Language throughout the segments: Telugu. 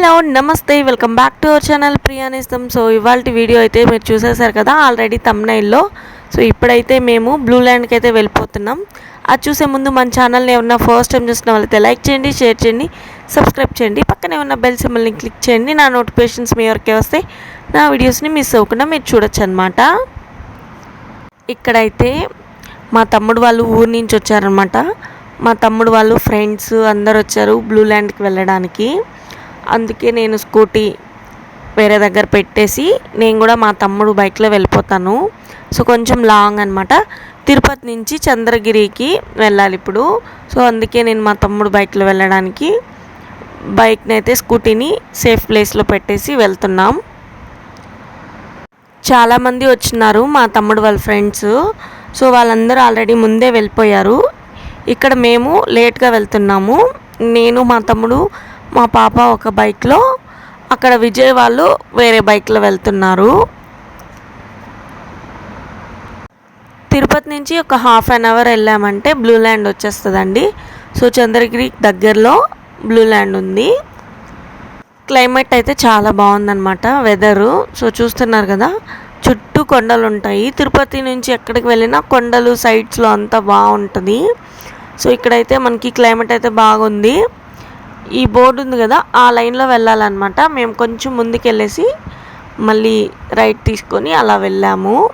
హలో నమస్తే welcome back to our channel ప్రియానిస్తాం. So ఇవాళ వీడియో అయితే మీరు చూసేశారు కదా ఆల్రెడీ తమ్నైల్లో. సో ఇప్పుడైతే మేము బ్లూ ల్యాండ్కి అయితే వెళ్ళిపోతున్నాం. అది చూసే ముందు మన ఛానల్ని ఏమన్నా ఫస్ట్ టైం చూసిన వాళ్ళైతే లైక్ చేయండి షేర్ చేయండి సబ్స్క్రైబ్ చేయండి. పక్కనే ఉన్న బెల్ సింబల్ని క్లిక్ చేయండి. నా నోటిఫికేషన్స్ మీ వరకే వస్తే నా వీడియోస్ని మిస్ అవ్వకుండా మీరు చూడొచ్చు అనమాట ఇక్కడైతే మా తమ్ముడు వాళ్ళు ఊరి నుంచి వచ్చారనమాట మా తమ్ముడు వాళ్ళు ఫ్రెండ్స్ అందరు వచ్చారు బ్లూ ల్యాండ్కి వెళ్ళడానికి. అందుకే నేను స్కూటీ వేరే దగ్గర పెట్టేసి నేను కూడా మా తమ్ముడు బైక్లో వెళ్ళిపోతాను. సో కొంచెం లాంగ్ అనమాట తిరుపతి నుంచి చంద్రగిరికి వెళ్ళాలి ఇప్పుడు. సో అందుకే నేను మా తమ్ముడు బైక్లో వెళ్ళడానికి బైక్ని అయితే స్కూటీని సేఫ్ ప్లేస్లో పెట్టేసి వెళ్తున్నాం. చాలామంది వచ్చినారు మా తమ్ముడు వాళ్ళ ఫ్రెండ్స్. సో వాళ్ళందరూ ఆల్రెడీ ముందే వెళ్ళిపోయారు. ఇక్కడ మేము లేట్గా వెళ్తున్నాము. నేను మా తమ్ముడు మా పాప ఒక బైక్లో అక్కడ విజయ్ వాళ్ళు వేరే బైక్లో వెళ్తున్నారు. తిరుపతి నుంచి ఒక హాఫ్ అన్ అవర్ వెళ్ళామంటే బ్లూ ల్యాండ్ వచ్చేస్తుందండి. సో చంద్రగిరి దగ్గరలో బ్లూ ల్యాండ్ ఉంది. క్లైమేట్ అయితే చాలా బాగుందన్నమాట వెదరు. సో చూస్తున్నారు కదా చుట్టూ కొండలు ఉంటాయి. తిరుపతి నుంచి ఎక్కడికి వెళ్ళినా కొండలు సైడ్స్లో అంతా బాగుంటుంది. సో ఇక్కడైతే మనకి క్లైమేట్ అయితే బాగుంది. ఈ బోర్డు ఉంది కదా ఆ లైన్లో వెళ్ళాలన్నమాట. మేము కొంచెం ముందుకెళ్ళేసి మళ్ళీ రైట్ తీసుకొని అలా వెళ్ళాము.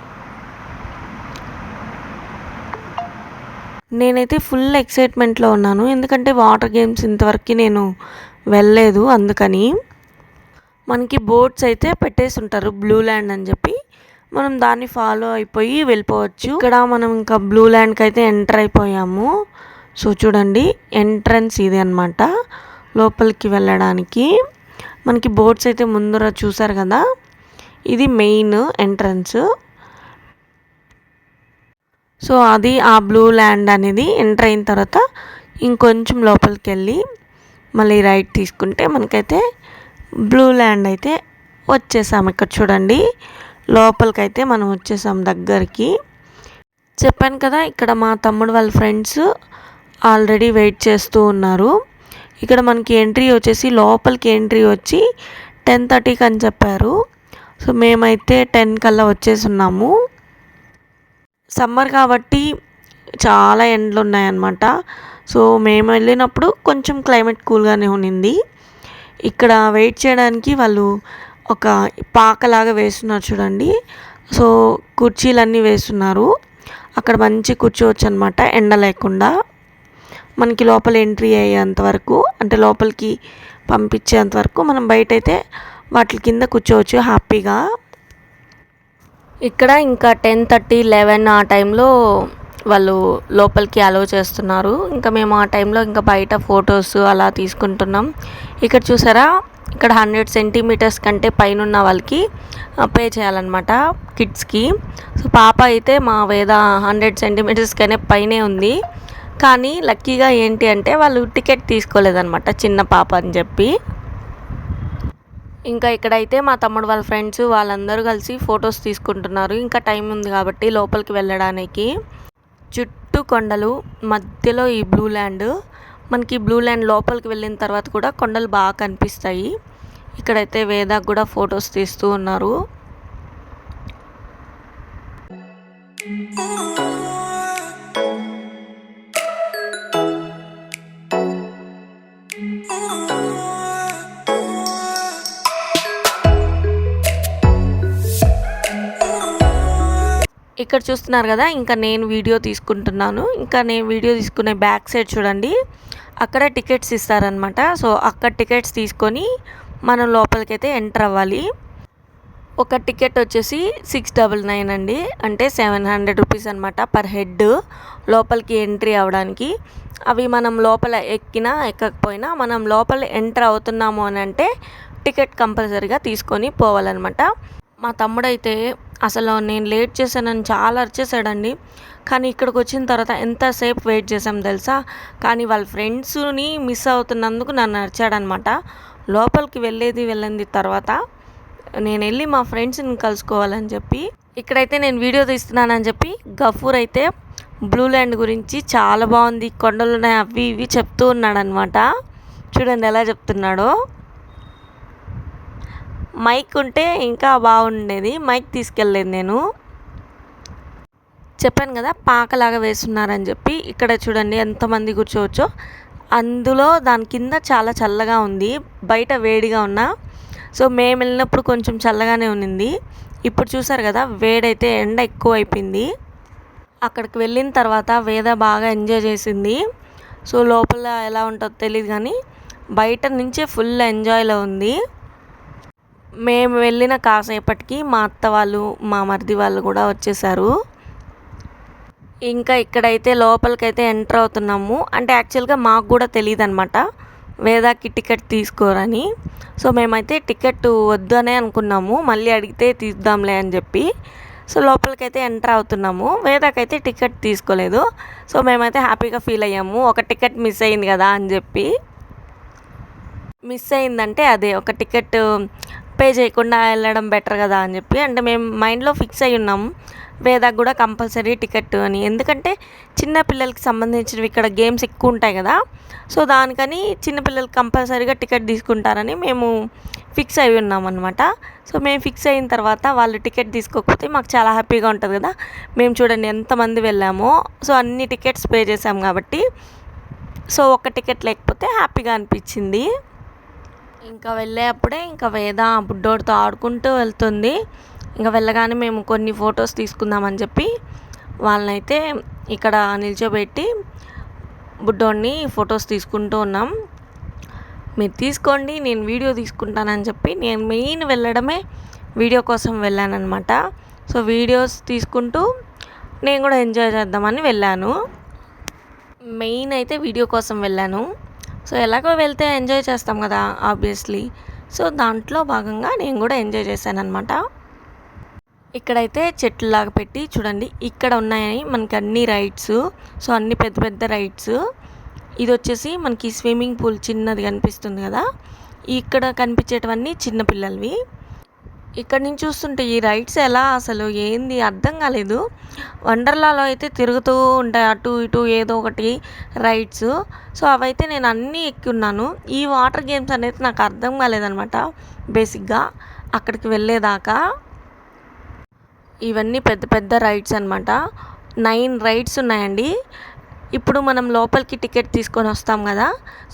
నేనైతే ఫుల్ ఎక్సైట్మెంట్లో ఉన్నాను. ఎందుకంటే వాటర్ గేమ్స్ ఇంతవరకు నేను వెళ్ళలేదు అందుకని. మనకి బోట్స్ అయితే పెట్టేసి ఉంటారు బ్లూ ల్యాండ్ అని చెప్పి. మనం దాన్ని ఫాలో అయిపోయి వెళ్ళిపోవచ్చు. ఇక్కడ మనం ఇంకా బ్లూ ల్యాండ్కి అయితే ఎంటర్ అయిపోయాము. సో చూడండి ఎంట్రన్స్ ఇది అనమాట లోపలికి వెళ్ళడానికి. మనకి బోట్స్ అయితే ముందర చూసారు కదా? ఇది మెయిన్ ఎంట్రన్స్. సో అది ఆ బ్లూ ల్యాండ్ అనేది ఎంటర్ అయిన తర్వాత ఇంకొంచెం లోపలికి వెళ్ళి మళ్ళీ రైట్ తీసుకుంటే మనకైతే బ్లూ ల్యాండ్ అయితే వచ్చేసాం. ఇక్కడ చూడండి లోపలికైతే మనం వచ్చేసాం దగ్గరికి. చెప్పాను కదా ఇక్కడ మా తమ్ముడు వాళ్ళ ఫ్రెండ్స్ ఆల్రెడీ వెయిట్ చేస్తూ ఉన్నారు. ఇక్కడ మనకి ఎంట్రీ వచ్చేసి లోపలికి ఎంట్రీ వచ్చి టెన్ థర్టీకి అని చెప్పారు. సో మేమైతే టెన్ కల్లా వచ్చేసి ఉన్నాము సమ్మర్ కాబట్టి చాలా ఎండలు ఉన్నాయన్నమాట. సో మేము వెళ్ళినప్పుడు కొంచెం క్లైమేట్ కూల్గానే ఉన్నింది ఇక్కడ వెయిట్ చేయడానికి వాళ్ళు ఒక పాకలాగా వేస్తున్నారు చూడండి. సో కుర్చీలన్నీ వేస్తున్నారు. అక్కడ మంచి కూర్చోవచ్చు అనమాట ఎండ లేకుండా. మనకి లోపల ఎంట్రీ అయ్యేంత వరకు అంటే లోపలికి పంపించేంత వరకు మనం బయట అయితే వాటి కింద కూర్చోవచ్చు హ్యాపీగా. ఇక్కడ ఇంకా టెన్ థర్టీ లెవెన్ ఆ టైంలో వాళ్ళు లోపలికి అలో చేస్తున్నారు. ఇంకా మేము ఆ టైంలో ఇంకా బయట ఫొటోస్ అలా తీసుకుంటున్నాం. ఇక్కడ చూసారా? ఇక్కడ హండ్రెడ్ సెంటీమీటర్స్ కంటే పైన ఉన్న వాళ్ళకి పే చేయాలన్నమాట కిడ్స్కి. సో పాప అయితే మా వేద హండ్రెడ్ సెంటీమీటర్స్ కనే పైనే ఉంది. కానీ లక్కీగా ఏంటి అంటే వాళ్ళు టికెట్ తీసుకోలేదనమాట చిన్న పాప అని చెప్పి. ఇంకా ఇక్కడైతే మా తమ్ముడు వాళ్ళ ఫ్రెండ్స్ వాళ్ళందరూ కలిసి ఫొటోస్ తీసుకుంటున్నారు. ఇంకా టైం ఉంది కాబట్టి లోపలికి వెళ్ళడానికి. చుట్టూ కొండలు మధ్యలో ఈ బ్లూ ల్యాండ్. మనకి బ్లూ ల్యాండ్ లోపలికి వెళ్ళిన తర్వాత కూడా కొండలు బాగా కనిపిస్తాయి. ఇక్కడైతే వేదాకు కూడా ఫొటోస్ తీస్తూ ఉన్నారు. Oh. ఇక్కడ చూస్తున్నారు కదా ఇంకా నేను వీడియో తీసుకుంటున్నాను. ఇంకా నేను వీడియో తీసుకునే బ్యాక్ సైడ్ చూడండి. అక్కడ టికెట్స్ ఇస్తారనమాట సో అక్కడ టికెట్స్ తీసుకొని మనం లోపలికైతే ఎంటర్ అవ్వాలి. ఒక టికెట్ వచ్చేసి సిక్స్ డబల్ నైన్ అండి. అంటే సెవెన్ హండ్రెడ్ రూపీస్ అనమాట పర్ హెడ్ లోపలికి ఎంట్రీ అవ్వడానికి. అవి మనం లోపల ఎక్కినా ఎక్కకపోయినా మనం లోపల ఎంటర్ అవుతున్నాము అని అంటే టికెట్ కంపల్సరీగా తీసుకొని పోవాలన్నమాట. మా తమ్ముడైతే అసలు నేను లేట్ చేశానని చాలా అరిచేసాడండి కానీ ఇక్కడికి వచ్చిన తర్వాత ఎంతసేపు వెయిట్ చేసాం తెలుసా? కానీ వాళ్ళ ఫ్రెండ్స్ని మిస్ అవుతున్నందుకు నన్ను అరిచాడనమాట. లోపలికి వెళ్ళేది వెళ్ళింది తర్వాత నేను వెళ్ళి మా ఫ్రెండ్స్ని కలుసుకోవాలని చెప్పి ఇక్కడైతే నేను వీడియో తీస్తున్నానని చెప్పి గఫూర్ అయితే బ్లూ ల్యాండ్ గురించి చాలా బాగుంది కొండలు ఉన్నాయి అవి ఇవి చెప్తూ ఉన్నాడనమాట. చూడండి ఎలా చెప్తున్నాడో. మైక్ ఉంటే ఇంకా బాగుండేది. మైక్ తీసుకెళ్ళలేదు నేను. చెప్పాను కదా పాకలాగా వేస్తున్నారని చెప్పి. ఇక్కడ చూడండి ఎంతమంది కూర్చోవచ్చో. అందులో దాని కింద చాలా చల్లగా ఉంది. బయట వేడిగా ఉన్నా. సో మేము వెళ్ళినప్పుడు కొంచెం చల్లగానే ఉన్నింది. ఇప్పుడు చూసారు కదా వేడైతే ఎండ ఎక్కువ అయిపోయింది అక్కడికి వెళ్ళిన తర్వాత వేద బాగా ఎంజాయ్ చేసింది. సో లోపల ఎలా ఉంటుందో తెలియదు కానీ బయట నుంచే ఫుల్ ఎంజాయ్లో ఉంది. మేము వెళ్ళిన కాసేపటికి మా అత్త వాళ్ళు మా మరిది వాళ్ళు కూడా వచ్చేసారు. ఇంకా ఇక్కడైతే లోపలికైతే ఎంటర్ అవుతున్నాము. అంటే యాక్చువల్గా మాకు కూడా తెలియదు అనమాట వేదాకి టికెట్ తీసుకోరని. సో మేమైతే టికెట్ వద్దనే అనుకున్నాము. మళ్ళీ అడిగితే తీద్దాంలే అని చెప్పి. సో లోపలికైతే ఎంటర్ అవుతున్నాము. వేదాకైతే టికెట్ తీసుకోలేదు. సో మేమైతే హ్యాపీగా ఫీల్ అయ్యాము. ఒక టికెట్ మిస్ అయింది కదా అని చెప్పి. మిస్ అయిందంటే అదే ఒక టికెట్ పే చేయకుండా వెళ్ళడం బెటర్ కదా అని చెప్పి అంటే మేము మైండ్లో ఫిక్స్ అయి ఉన్నాము వేదాకు కూడా కంపల్సరీ టికెట్ అని. ఎందుకంటే చిన్న పిల్లలకి సంబంధించినవి ఇక్కడ గేమ్స్ ఎక్కువ ఉంటాయి కదా. సో దానికని చిన్నపిల్లలకి కంపల్సరీగా టికెట్ తీసుకుంటారని మేము ఫిక్స్ అయి ఉన్నాం అనమాట సో మేము ఫిక్స్ అయిన తర్వాత వాళ్ళు టికెట్ తీసుకోకపోతే మాకు చాలా హ్యాపీగా ఉంటుంది కదా. మేము చూడండి ఎంతమంది వెళ్ళామో. సో అన్ని టికెట్స్ పే చేసాం కాబట్టి సో ఒక టికెట్ లేకపోతే హ్యాపీగా అనిపించింది. ఇంకా వెళ్ళేప్పుడే ఇంకా వేద బుడ్డోడితో ఆడుకుంటూ వెళ్తుంది. ఇంకా వెళ్ళగానే మేము కొన్ని ఫొటోస్ తీసుకుందామని చెప్పి వాళ్ళనైతే ఇక్కడ నిల్చోబెట్టి బుడ్డోడిని ఫొటోస్ తీసుకుంటూ ఉన్నాం. మీరు తీసుకోండి నేను వీడియో తీసుకుంటానని చెప్పి నేను మెయిన్ వెళ్ళడమే వీడియో కోసం వెళ్ళానమాట సో వీడియోస్ తీసుకుంటూ నేను కూడా ఎంజాయ్ చేద్దామని వెళ్ళాను. మెయిన్ అయితే వీడియో కోసం వెళ్ళాను. సో ఎలాగో వెళ్తే ఎంజాయ్ చేస్తాం కదా ఆబ్వియస్లీ సో దాంట్లో భాగంగా నేను కూడా ఎంజాయ్ చేశాను అనమాట ఇక్కడైతే చెట్లులాగా పెట్టి చూడండి ఇక్కడ ఉన్నాయి మనకి అన్ని రైడ్స్ సో అన్ని పెద్ద పెద్ద రైడ్స్ ఇది వచ్చేసి మనకి స్విమ్మింగ్ పూల్ చిన్నది కనిపిస్తుంది కదా ఇక్కడ కనిపించేటివన్నీ చిన్నపిల్లలవి ఇక్కడ నుంచి చూస్తుంటే ఈ రైడ్స్ ఎలా అసలు ఏంది అర్థం కాలేదు. వండర్లాలో అయితే తిరుగుతూ ఉంటాయి అటు ఇటు ఏదో ఒకటి రైడ్స్ సో అవైతే నేను అన్నీ ఎక్కి ఉన్నాను ఈ వాటర్ గేమ్స్ అనేది నాకు అర్థం కాలేదనమాట బేసిక్గా అక్కడికి వెళ్ళేదాకా ఇవన్నీ పెద్ద పెద్ద రైడ్స్ అనమాట నైన్ రైడ్స్ ఉన్నాయండి. ఇప్పుడు మనం లోపలికి టికెట్ తీసుకొని వస్తాం కదా.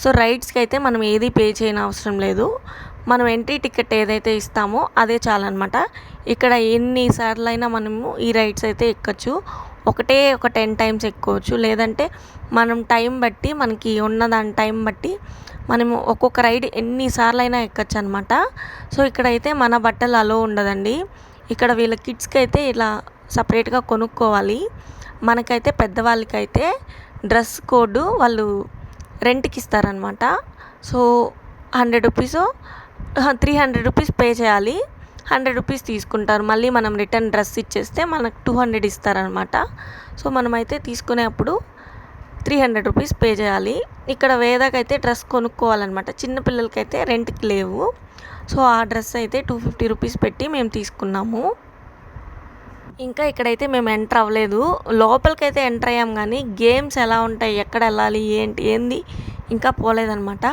సో రైడ్స్కి అయితే మనం ఏది పే చేయని అవసరం లేదు. మనం ఎంట్రీ టికెట్ ఏదైతే ఇస్తామో అదే చాలన్నమాట. ఇక్కడ ఎన్నిసార్లు అయినా మనము ఈ రైడ్స్ అయితే ఎక్కచ్చు. ఒకటే ఒక టెన్ టైమ్స్ ఎక్కోవచ్చు. లేదంటే మనం టైం బట్టి మనకి ఉన్న దాని టైం బట్టి మనము ఒక్కొక్క రైడ్ ఎన్నిసార్లు అయినా ఎక్కచ్చు అనమాట సో ఇక్కడైతే మన బట్టలు అలో ఉండదండి. ఇక్కడ వీళ్ళ కిడ్స్కి అయితే ఇలా సపరేట్గా కొనుక్కోవాలి. మనకైతే పెద్దవాళ్ళకైతే డ్రెస్ కోడ్ వాళ్ళు రెంట్కి ఇస్తారనమాట so hundred rupees three hundred rupees pay చేయాలి. హండ్రెడ్ రూపీస్ తీసుకుంటారు. మళ్ళీ మనం రిటర్న్ డ్రెస్ ఇచ్చేస్తే మనకు టూ హండ్రెడ్ ఇస్తారనమాట సో మనమైతే తీసుకునేప్పుడు త్రీ హండ్రెడ్ రూపీస్ పే చేయాలి. ఇక్కడ వేదాకైతే డ్రెస్ కొనుక్కోవాలన్నమాట. చిన్నపిల్లలకైతే రెంట్కి లేవు. సో ఆ డ్రెస్ అయితే టూ ఫిఫ్టీ రూపీస్ పెట్టి మేము తీసుకున్నాము. ఇంకా ఇక్కడైతే మేము ఎంటర్ అవ్వలేదు. లోపలికైతే ఎంటర్ అయ్యాం కానీ గేమ్స్ ఎలా ఉంటాయి? ఎక్కడ వెళ్ళాలి? ఏంటి? ఏంది? ఇంకా పోలేదనమాట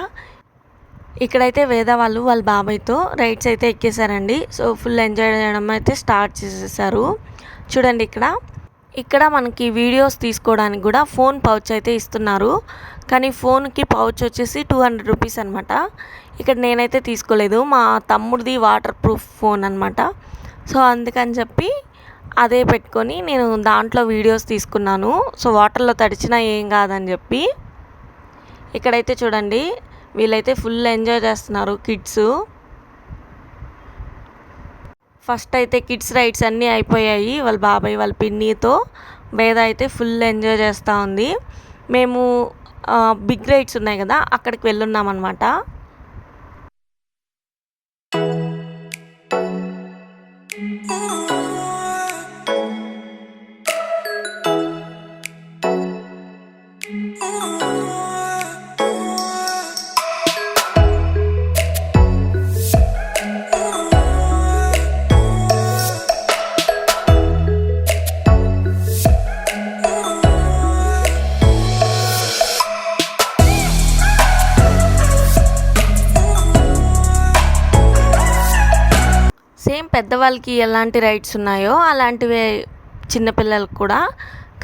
ఇక్కడైతే వేద వాళ్ళు వాళ్ళ బాబాయ్తో రైడ్స్ అయితే ఎక్కేసారండి సో ఫుల్ ఎంజాయ్ చేయడం అయితే స్టార్ట్ చేసేసారు. చూడండి ఇక్కడ. ఇక్కడ మనకి వీడియోస్ తీసుకోవడానికి కూడా ఫోన్ పౌచ్ అయితే ఇస్తున్నారు. కానీ ఫోన్కి పౌచ్ వచ్చేసి టూ హండ్రెడ్ రూపీస్ అనమాట ఇక్కడ నేనైతే తీసుకోలేదు. మా తమ్ముడిది వాటర్ ప్రూఫ్ ఫోన్ అనమాట సో అందుకని చెప్పి అదే పెట్టుకొని నేను దాంట్లో వీడియోస్ తీసుకున్నాను. సో వాటర్లో తడిచినా ఏం కాదని చెప్పి. ఇక్కడైతే చూడండి. వీళ్ళైతే ఫుల్ ఎంజాయ్ చేస్తున్నారు కిడ్స్. ఫస్ట్ అయితే కిడ్స్ రైడ్స్ అన్నీ అయిపోయాయి వాళ్ళ బాబాయ్ వాళ్ళ పిన్నితో. వేద అయితే ఫుల్ ఎంజాయ్ చేస్తూ ఉంది. మేము బిగ్ రైడ్స్ ఉన్నాయి కదా అక్కడికి వెళ్ళున్నాం అనమాట Oh పెద్దవాళ్ళకి ఎలాంటి రైడ్స్ ఉన్నాయో అలాంటివే చిన్నపిల్లలకు కూడా.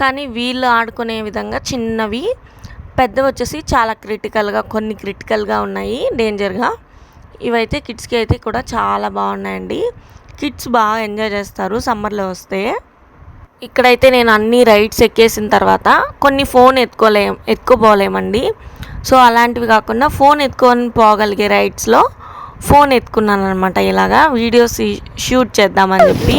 కానీ వీళ్ళు ఆడుకునే విధంగా చిన్నవి పెద్దవి వచ్చేసి చాలా క్రిటికల్గా కొన్ని క్రిటికల్గా ఉన్నాయి డేంజర్గా ఇవైతే కిడ్స్కి అయితే కూడా చాలా బాగున్నాయండి. కిడ్స్ బాగా ఎంజాయ్ చేస్తారు సమ్మర్లో వస్తే. ఇక్కడైతే నేను అన్ని రైడ్స్ ఎక్కేసిన తర్వాత కొన్ని ఫోన్ ఎత్తుకోలేం ఎత్తుకోపోలేమండి. సో అలాంటివి కాకుండా ఫోన్ ఎత్తుకొని పోగలిగే రైడ్స్లో ఫోన్ ఎత్తుకున్నాను అనమాట ఇలాగా వీడియోస్ షూట్ చేద్దామని చెప్పి.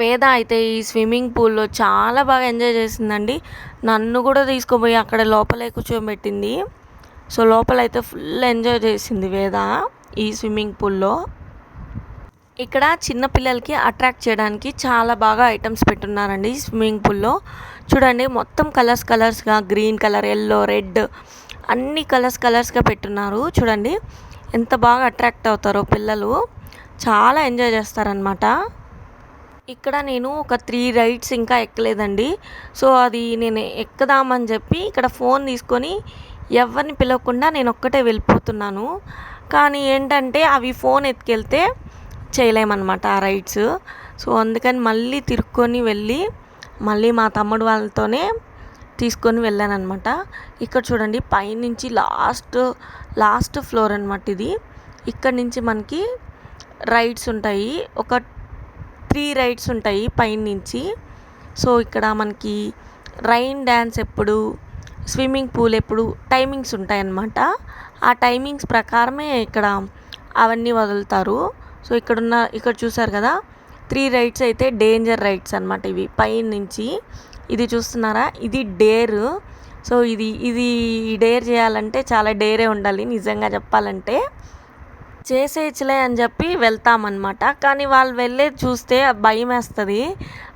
వేద అయితే ఈ స్విమ్మింగ్ పూల్లో చాలా బాగా ఎంజాయ్ చేసిందండి. నన్ను కూడా తీసుకుపోయి అక్కడ లోపలే కూర్చోబెట్టింది. సో లోపల అయితే ఫుల్ ఎంజాయ్ చేసింది వేద ఈ స్విమ్మింగ్ పూల్లో. ఇక్కడ చిన్నపిల్లలకి అట్రాక్ట్ చేయడానికి చాలా బాగా ఐటమ్స్ పెట్టున్నారండి స్విమ్మింగ్ పూల్లో. చూడండి మొత్తం కలర్స్ కలర్స్గా గ్రీన్ కలర్ ఎల్లో రెడ్ అన్ని కలర్స్ కలర్స్గా పెట్టున్నారు. చూడండి ఎంత బాగా అట్రాక్ట్ అవుతారో పిల్లలు. చాలా ఎంజాయ్ చేస్తారనమాట ఇక్కడ నేను ఒక త్రీ రైడ్స్ ఇంకా ఎక్కలేదండి. సో అది నేను ఎక్కుదామని చెప్పి ఇక్కడ ఫోన్ తీసుకొని ఎవరిని పిలవకుండా నేను ఒక్కటే వెళ్ళిపోతున్నాను. కానీ ఏంటంటే అవి ఫోన్ ఎత్తుకెళ్తే చేయలేమన్నమాట ఆ రైడ్స్. సో అందుకని మళ్ళీ తిరుక్కొని వెళ్ళి మళ్ళీ మా తమ్ముడు వాళ్ళతోనే తీసుకొని వెళ్ళానమాట ఇక్కడ చూడండి పైనుంచి లాస్ట్ లాస్ట్ ఫ్లోర్ అనమాట ఇది. ఇక్కడ నుంచి మనకి రైడ్స్ ఉంటాయి. ఒక త్రీ రైడ్స్ ఉంటాయి పైనుంచి. సో ఇక్కడ మనకి రైన్ డ్యాన్స్ ఎప్పుడు స్విమ్మింగ్ పూల్ ఎప్పుడు టైమింగ్స్ ఉంటాయన్నమాట. ఆ టైమింగ్స్ ప్రకారమే ఇక్కడ అవన్నీ వదులుతారు. సో ఇక్కడున్న ఇక్కడ చూసారు కదా త్రీ రైడ్స్ అయితే డేంజర్ రైడ్స్ అనమాట ఇవి. పైన నుంచి ఇది చూస్తున్నారా? ఇది డేర్. సో ఇది ఇది డేర్ చేయాలంటే చాలా డేరే ఉండాలి నిజంగా చెప్పాలంటే. చేసేయచ్చులే అని చెప్పి వెళ్తామన్నమాట. కానీ వాళ్ళు వెళ్ళేది చూస్తే భయం వేస్తుంది.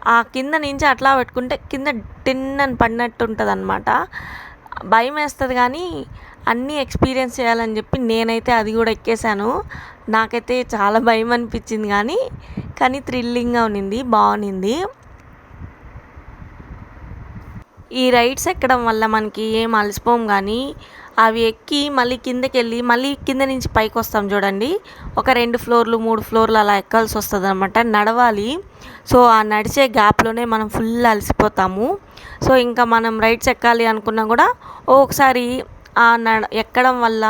ఆ కింద నుంచి అట్లా పెట్టుకుంటే కింద టిన్ అని పడినట్టు ఉంటుంది అనమాట భయం వేస్తుంది కానీ అన్నీ ఎక్స్పీరియన్స్ చేయాలని చెప్పి నేనైతే అది కూడా ఎక్కేసాను నాకైతే చాలా భయం అనిపించింది కానీ కానీ థ్రిల్లింగ్గా ఉన్నింది బాగుంది ఈ రైడ్స్ ఎక్కడం వల్ల మనకి ఏం అలసిపోం కానీ అవి ఎక్కి మళ్ళీ కిందకి వెళ్ళి మళ్ళీ కింద నుంచి పైకి వస్తాం చూడండి. ఒక రెండు ఫ్లోర్లు మూడు ఫ్లోర్లు అలా ఎక్కాల్సి వస్తుంది అనమాట నడవాలి. సో ఆ నడిచే గ్యాప్లోనే మనం ఫుల్ అలసిపోతాము. సో ఇంకా మనం రైడ్స్ ఎక్కాలి అనుకున్నా కూడా ఒకసారి ఆ నడ ఎక్కడం వల్ల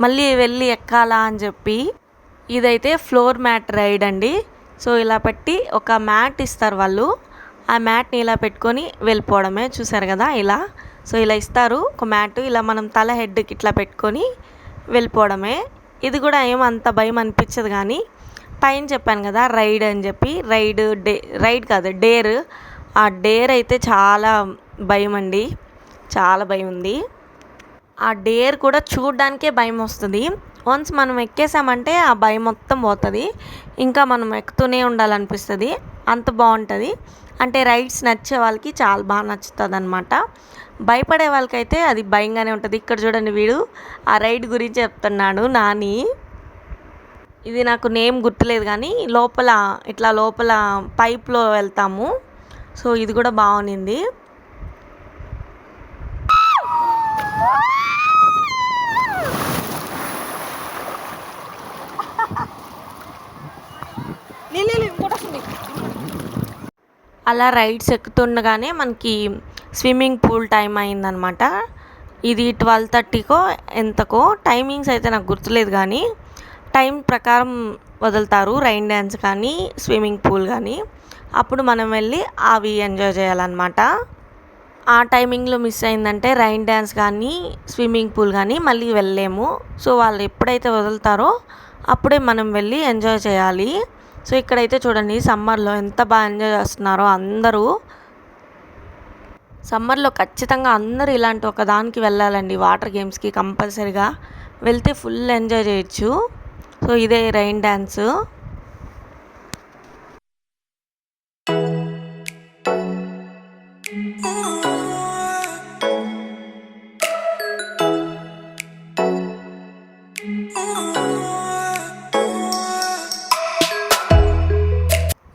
మళ్ళీ వెళ్ళి ఎక్కాలా అని చెప్పి ఇదైతే ఫ్లోర్ మ్యాట్ రైడ్ అండి. సో ఇలా పెట్టి ఒక మ్యాట్ ఇస్తారు వాళ్ళు. ఆ మ్యాట్ని ఇలా పెట్టుకొని వెళ్ళిపోవడమే. చూసారు కదా ఇలా. సో ఇలా ఇస్తారు ఒక మ్యాట్ ఇలా మనం తల హెడ్కి ఇట్లా పెట్టుకొని వెళ్ళిపోవడమే. ఇది కూడా ఏం అంత భయం అనిపించదు కానీ పైన చెప్పాను కదా రైడ్ అని చెప్పి రైడ్ డే రైడ్ కాదు డేర్ ఆ డేర్ అయితే చాలా భయం అండి చాలా భయం ఉంది. ఆ డేర్ కూడా చూడడానికే భయం వస్తుంది. వన్స్ మనం ఎక్కేసామంటే ఆ భయం మొత్తం పోతుంది. ఇంకా మనం ఎక్కుతూనే ఉండాలనిపిస్తుంది అంత బాగుంటుంది. అంటే రైడ్స్ నచ్చే వాళ్ళకి చాలా బాగా నచ్చుతుంది అనమాట భయపడే వాళ్ళకైతే అది భయంగానే ఉంటుంది. ఇక్కడ చూడండి వీడు ఆ రైడ్ గురించి చెప్తున్నాడు నాని. ఇది నాకు నేమ్ గుర్తులేదు కానీ లోపల ఇట్లా లోపల పైప్లో వెళ్తాము. సో ఇది కూడా బాగుంది అలా రైడ్స్ ఎక్కుతుండగానే మనకి స్విమ్మింగ్ పూల్ టైం అయిందనమాట. ఇది ట్వెల్వ్ థర్టీకో ఎంతకో? టైమింగ్స్ అయితే నాకు గుర్తులేదు కానీ టైం ప్రకారం వదులుతారు రైన్ డ్యాన్స్ కానీ స్విమ్మింగ్ పూల్ కానీ. అప్పుడు మనం వెళ్ళి అవి ఎంజాయ్ చేయాలన్నమాట. ఆ టైమింగ్లో మిస్ అయిందంటే రైన్ డ్యాన్స్ కానీ స్విమ్మింగ్ పూల్ కానీ మళ్ళీ వెళ్ళలేము. సో వాళ్ళు ఎప్పుడైతే వదులుతారో అప్పుడే మనం వెళ్ళి ఎంజాయ్ చేయాలి. సో ఇక్కడైతే చూడండి సమ్మర్లో ఎంత బాగా ఎంజాయ్ చేస్తున్నారో అందరూ. సమ్మర్లో ఖచ్చితంగా అందరూ ఇలాంటి ఒక దానికి వెళ్ళాలండి. వాటర్ గేమ్స్కి కంపల్సరీగా వెళ్తే ఫుల్ ఎంజాయ్ చేయొచ్చు. సో ఇదే రైన్ డ్యాన్స్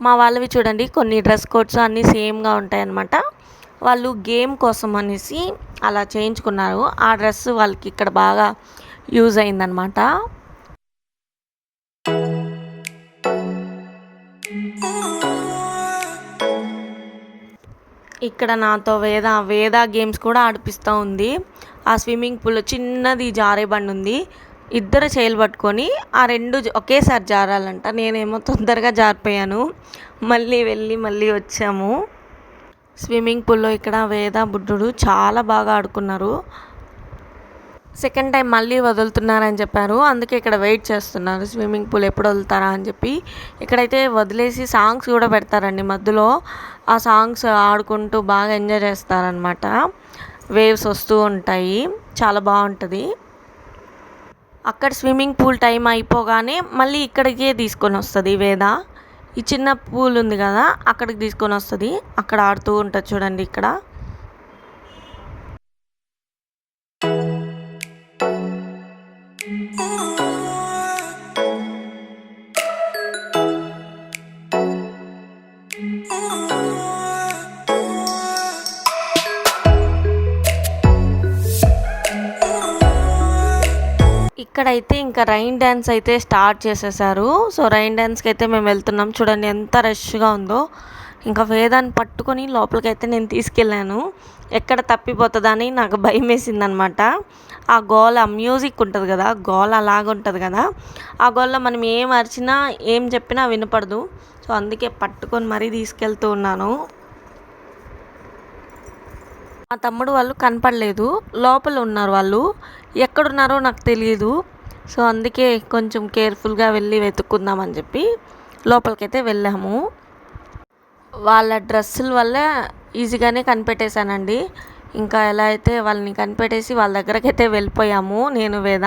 మా వాళ్ళవి చూడండి. కొన్ని డ్రెస్ కోడ్స్ అన్నీ సేమ్గా ఉంటాయన్నమాట. వాళ్ళు గేమ్ కోసం అనేసి అలా చేయించుకున్నారు. ఆ డ్రెస్ వాళ్ళకి ఇక్కడ బాగా యూజ్ అయిందనమాట ఇక్కడ నాతో వేద వేద గేమ్స్ కూడా ఆడిపిస్తూ ఉంది. ఆ స్విమ్మింగ్ పూల్ చిన్నది జారే బండి ఉంది. ఇద్దరు చేయలు పట్టుకొని ఆ రెండు జ- ఒకేసారి జారాలంట. నేనేమో తొందరగా జారిపోయాను. మళ్ళీ వెళ్ళి మళ్ళీ వచ్చాము. స్విమ్మింగ్ పూల్లో ఇక్కడ వేద బుడ్డుడు చాలా బాగా ఆడుకున్నారు. సెకండ్ టైం మళ్ళీ వదులుతున్నారని చెప్పారు. అందుకే ఇక్కడ వెయిట్ చేస్తున్నారు. స్విమ్మింగ్ పూల్ ఎప్పుడు వదులుతారా అని చెప్పి. ఇక్కడైతే వదిలేసి సాంగ్స్ కూడా పెడతారండి మధ్యలో. ఆ సాంగ్స్ ఆడుకుంటూ బాగా ఎంజాయ్ చేస్తారనమాట వేవ్స్ వస్తూ ఉంటాయి. చాలా బాగుంటుంది. అక్కడ స్విమ్మింగ్ పూల్ టైం అయిపోగానే మళ్ళీ ఇక్కడికే తీసుకొని వస్తుంది వేద. ఈ చిన్న పూల్ ఉంది కదా అక్కడికి తీసుకొని వస్తుంది. అక్కడ ఆడుతూ ఉంటుంది చూడండి ఇక్కడ. ఇక్కడైతే ఇంకా రైన్ డ్యాన్స్ అయితే స్టార్ట్ చేసేసారు. సో రైన్ డ్యాన్స్కి అయితే మేము వెళ్తున్నాం. చూడండి ఎంత రష్గా ఉందో. ఇంకా వేదాన్ని పట్టుకొని లోపలికి అయితే నేను తీసుకెళ్ళాను. ఎక్కడ తప్పిపోతుందని నాకు భయం వేసిందనమాట ఆ గోల మ్యూజిక్ ఉంటుంది కదా గోల అలాగుంటుంది కదా. ఆ గోల్లో మనం ఏం అరిచినా ఏం చెప్పినా వినపడదు. సో అందుకే పట్టుకొని మరీ తీసుకెళ్తూ ఉన్నాను. మా తమ్ముడు వాళ్ళు కనపడలేదు. లోపల ఉన్నారు వాళ్ళు. ఎక్కడున్నారో నాకు తెలియదు సో అందుకే కొంచెం కేర్ఫుల్గా వెళ్ళి వెతుక్కుందామని చెప్పి లోపలికైతే వెళ్ళాము. వాళ్ళ డ్రెస్సుల వల్ల ఈజీగానే కనిపెట్టేశానండి. ఇంకా ఎలా అయితే వాళ్ళని కనిపెట్టేసి వాళ్ళ దగ్గరకైతే వెళ్ళిపోయాము నేను వేద.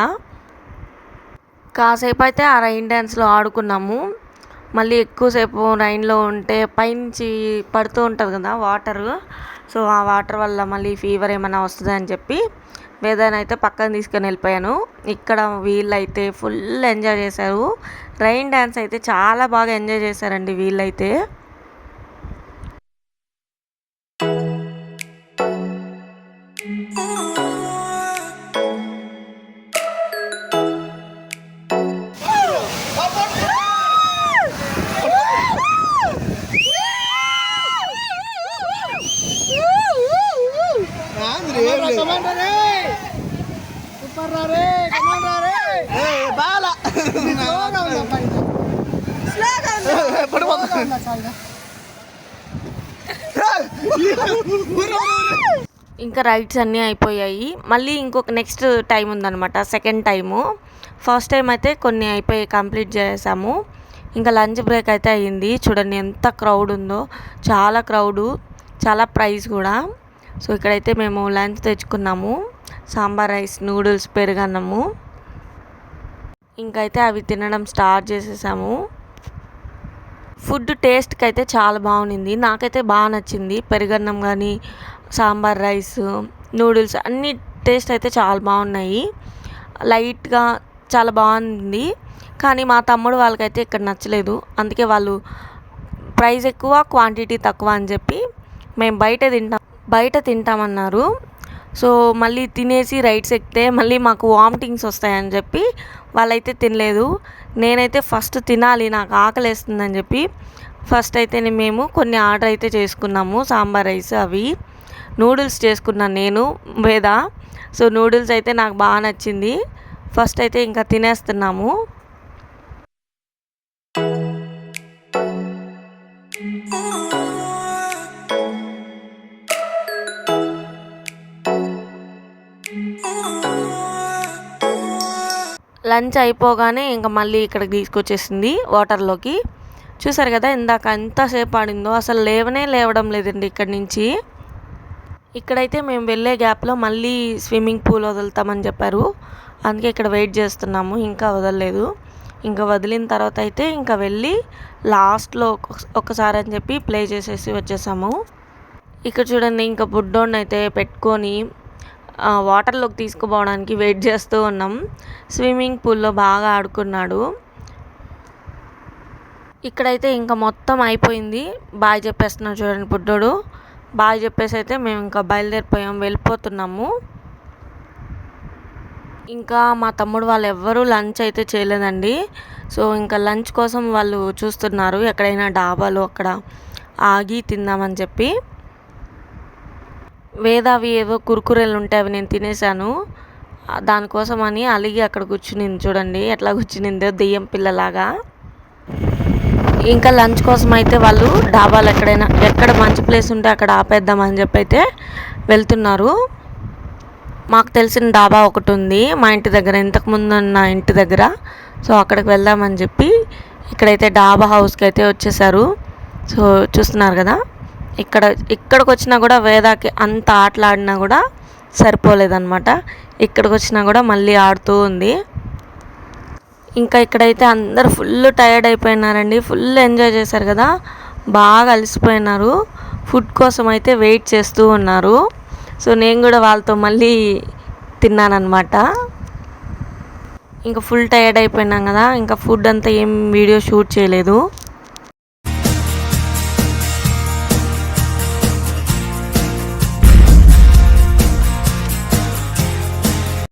కాసేపు అయితే ఆ రైన్ డ్యాన్స్లో ఆడుకున్నాము. మళ్ళీ ఎక్కువసేపు రైన్లో ఉంటే పైనుంచి పడుతూ ఉంటుంది కదా వాటరు. సో ఆ వాటర్ వల్ల మళ్ళీ ఫీవర్ ఏమైనా వస్తుంది అని చెప్పి వేదాన్ని అయితే పక్కన తీసుకొని వెళ్ళిపోయాను. ఇక్కడ వీళ్ళైతే ఫుల్ ఎంజాయ్ చేశారు. రైన్ డ్యాన్స్ అయితే చాలా బాగా ఎంజాయ్ చేశారండి వీళ్ళైతే. ఇంకా రైడ్స్ అన్నీ అయిపోయాయి మళ్ళీ ఇంకొక నెక్స్ట్ టైం ఉందన్నమాట సెకండ్ టైము ఫస్ట్ టైం అయితే కొన్ని అయిపోయి కంప్లీట్ చేసాము ఇంకా లంచ్ బ్రేక్ అయితే అయ్యింది చూడండి ఎంత క్రౌడ్ ఉందో చాలా క్రౌడు చాలా ప్రైస్ కూడా సో ఇక్కడైతే మేము లంచ్ తెచ్చుకున్నాము సాంబార్ రైస్ నూడిల్స్ పెరుగన్నము. ఇంకైతే అవి తినడం స్టార్ట్ చేసేసాము. ఫుడ్ టేస్ట్కి అయితే చాలా బాగుంది నాకైతే బాగా నచ్చింది. పెరుగన్నం కానీ సాంబార్ రైస్ నూడిల్స్ అన్ని టేస్ట్ అయితే చాలా బాగున్నాయి. లైట్గా చాలా బాగుంది. కానీ మా తమ్ముడు వాళ్ళకైతే ఇక్కడ నచ్చలేదు. అందుకే వాళ్ళు ప్రైస్ ఎక్కువ క్వాంటిటీ తక్కువ అని చెప్పి మేము బయట తింటాం బయట తింటామన్నారు. సో మళ్ళీ తినేసి రైడ్స్ ఎక్కితే మళ్ళీ మాకు వామిటింగ్స్ వస్తాయని చెప్పి వాళ్ళైతే తినలేదు. నేనైతే ఫస్ట్ తినాలి నాకు ఆకలి వేస్తుందని చెప్పి ఫస్ట్ అయితే మేము కొన్ని ఆర్డర్ అయితే చేసుకున్నాము సాంబార్ రైస్ అవి. నూడిల్స్ చేసుకున్నాను నేను వేద. సో నూడిల్స్ అయితే నాకు బాగా నచ్చింది. ఫస్ట్ అయితే ఇంకా తినేస్తున్నాము. లంచ్ అయిపోగానే ఇంకా మళ్ళీ ఇక్కడికి తీసుకొచ్చేసింది వాటర్లోకి. చూసారు కదా ఇందాక ఎంతసేపు ఆడిందో అసలు లేవనే లేవడం లేదండి ఇక్కడి నుంచి. ఇక్కడైతే మేము వెళ్ళే గ్యాప్లో మళ్ళీ స్విమ్మింగ్ పూల్ వదులుతామని చెప్పారు. అందుకే ఇక్కడ వెయిట్ చేస్తున్నాము ఇంకా వదలలేదు. ఇంకా వదిలిన తర్వాత అయితే ఇంకా వెళ్ళి లాస్ట్లో ఒకసారి అని చెప్పి ప్లే చేసేసి వచ్చేసాము. ఇక్కడ చూడండి ఇంకా బుడ్డోన్ అయితే పెట్టుకొని వాటర్లోకి తీసుకుపోవడానికి వెయిట్ చేస్తూ ఉన్నాం. స్విమ్మింగ్ పూల్లో బాగా ఆడుకున్నాడు. ఇక్కడైతే ఇంకా మొత్తం అయిపోయింది. బాయ్ చెప్పేస్తున్నాం చూడండి బుడ్డోడు. బాయ్ చెప్పేసి అయితే మేము ఇంకా బయలుదేరిపోయాం వెళ్ళిపోతున్నాము. ఇంకా మా తమ్ముడు వాళ్ళు ఎవ్వరూ లంచ్ అయితే చేయలేదండి. సో ఇంకా లంచ్ కోసం వాళ్ళు చూస్తున్నారు ఎక్కడైనా డాబాలు అక్కడ ఆగి తిందామని చెప్పి. వేదావి ఏదో కురుకురేలు ఉంటాయి అవి నేను తినేసాను దానికోసం అని అలిగి అక్కడ కూర్చునింది చూడండి ఎట్లా కూర్చునిందో దెయ్యం పిల్లలాగా. ఇంకా లంచ్ కోసం అయితే వాళ్ళు డాబాలు ఎక్కడైనా ఎక్కడ మంచి ప్లేస్ ఉంటే అక్కడ ఆపేద్దామని చెప్పి అయితే వెళ్తున్నారు. మాకు తెలిసిన డాబా ఒకటి ఉంది మా ఇంటి దగ్గర ఇంతకుముందు ఉన్న ఇంటి దగ్గర. సో అక్కడికి వెళ్దామని చెప్పి ఇక్కడైతే డాబా హౌస్కి అయితే వచ్చేసారు. సో చూస్తున్నారు కదా. ఇక్కడ ఇక్కడికి వచ్చినా కూడా వేదాకి అంత ఆటలాడినా కూడా సరిపోలేదన్నమాట. ఇక్కడికి వచ్చినా కూడా మళ్ళీ ఆడుతూ ఉంది. ఇంకా ఇక్కడైతే అందరు ఫుల్ టైర్డ్ అయిపోయినారండి. ఫుల్ ఎంజాయ్ చేశారు కదా. బాగా అలసిపోయినారు. ఫుడ్ కోసం అయితే వెయిట్ చేస్తూ ఉన్నారు. సో నేను కూడా వాళ్ళతో మళ్ళీ తిన్నానమాట ఇంకా ఫుల్ టైర్డ్ అయిపోయినాం కదా. ఇంకా ఫుడ్ అంతా ఏం వీడియో షూట్ చేయలేదు.